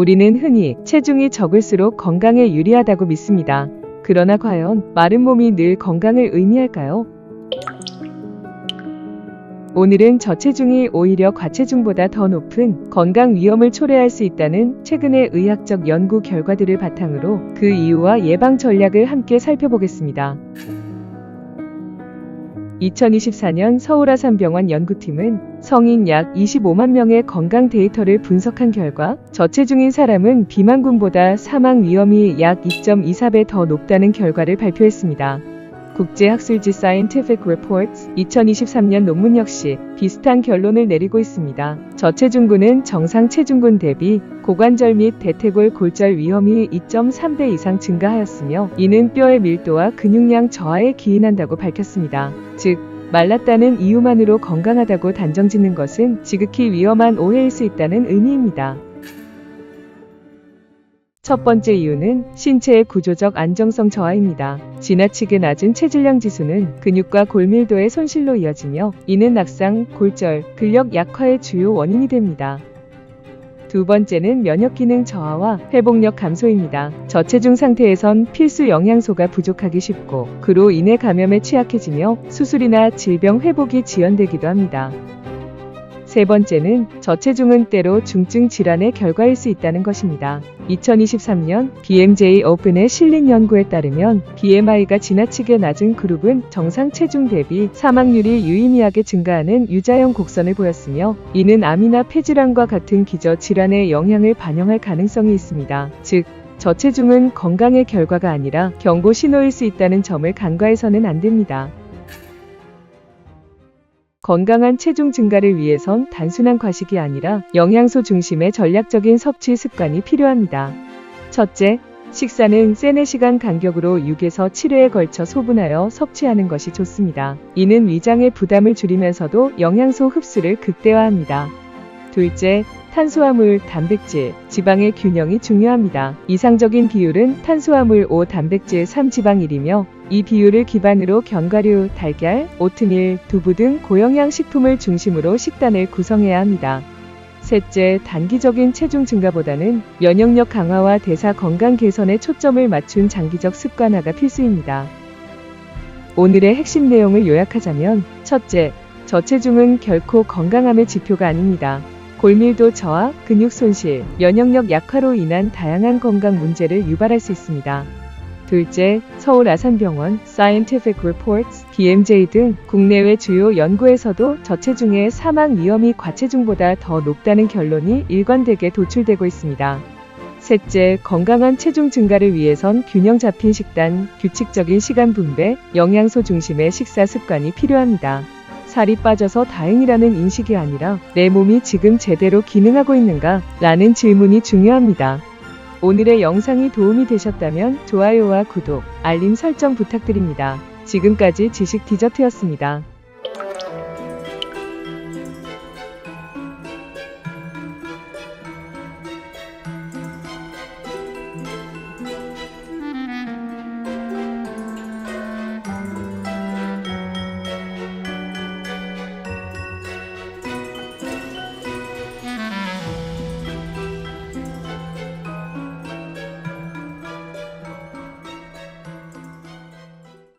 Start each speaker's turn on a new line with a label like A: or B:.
A: 우리는 흔히 체중이 적을수록 건강에 유리하다고 믿습니다. 그러나 과연 마른 몸이 늘 건강을 의미할까요? 오늘은 저체중이 오히려 과체중보다 더 높은 건강 위험을 초래할 수 있다는 최근의 의학적 연구 결과들을 바탕으로 그 이유와 예방 전략을 함께 살펴보겠습니다. 2024년 서울아산병원 연구팀은 성인 약 25만 명의 건강 데이터를 분석한 결과 저체중인 사람은 비만군보다 사망 위험이 약 2.24배 더 높다는 결과를 발표했습니다. 국제학술지 Scientific Reports 2023년 논문 역시 비슷한 결론을 내리고 있습니다. 저체중군은 정상 체중군 대비 고관절 및 대퇴골 골절 위험이 2.3배 이상 증가하였으며 이는 뼈의 밀도와 근육량 저하에 기인한다고 밝혔습니다. 즉, 말랐다는 이유만으로 건강하다고 단정짓는 것은 지극히 위험한 오해일 수 있다는 의미입니다. 첫 번째 이유는 신체의 구조적 안정성 저하입니다. 지나치게 낮은 체질량 지수는 근육과 골밀도의 손실로 이어지며 이는 낙상, 골절, 근력 약화의 주요 원인이 됩니다. 두 번째는 면역 기능 저하와 회복력 감소입니다. 저체중 상태에선 필수 영양소가 부족하기 쉽고 그로 인해 감염에 취약해지며 수술이나 질병 회복이 지연되기도 합니다. 세 번째는 저체중은 때로 중증 질환의 결과일 수 있다는 것입니다. 2023년 BMJ 오픈의 실린 연구에 따르면 BMI가 지나치게 낮은 그룹은 정상 체중 대비 사망률이 유의미하게 증가하는 유자형 곡선을 보였으며 이는 암이나 폐질환과 같은 기저 질환의 영향을 반영할 가능성이 있습니다. 즉, 저체중은 건강의 결과가 아니라 경고 신호일 수 있다는 점을 간과해서는 안 됩니다. 건강한 체중 증가를 위해선 단순한 과식이 아니라 영양소 중심의 전략적인 섭취 습관이 필요합니다. 첫째, 식사는 세네 시간 간격으로 6에서 7회에 걸쳐 소분하여 섭취하는 것이 좋습니다. 이는 위장의 부담을 줄이면서도 영양소 흡수를 극대화합니다. 둘째, 탄수화물, 단백질, 지방의 균형이 중요합니다. 이상적인 비율은 탄수화물 5, 단백질 3, 지방 1이며 이 비율을 기반으로 견과류, 달걀, 오트밀, 두부 등 고영양 식품을 중심으로 식단을 구성해야 합니다. 셋째, 단기적인 체중 증가보다는 면역력 강화와 대사 건강 개선에 초점을 맞춘 장기적 습관화가 필수입니다. 오늘의 핵심 내용을 요약하자면 첫째, 저체중은 결코 건강함의 지표가 아닙니다. 골밀도 저하, 근육 손실, 면역력 약화로 인한 다양한 건강 문제를 유발할 수 있습니다. 둘째, 서울 아산병원, Scientific Reports, BMJ 등 국내외 주요 연구에서도 저체중의 사망 위험이 과체중보다 더 높다는 결론이 일관되게 도출되고 있습니다. 셋째, 건강한 체중 증가를 위해선 균형 잡힌 식단, 규칙적인 시간 분배, 영양소 중심의 식사 습관이 필요합니다. 살이 빠져서 다행이라는 인식이 아니라 내 몸이 지금 제대로 기능하고 있는가? 라는 질문이 중요합니다. 오늘의 영상이 도움이 되셨다면 좋아요와 구독, 알림 설정 부탁드립니다. 지금까지 지식 디저트였습니다.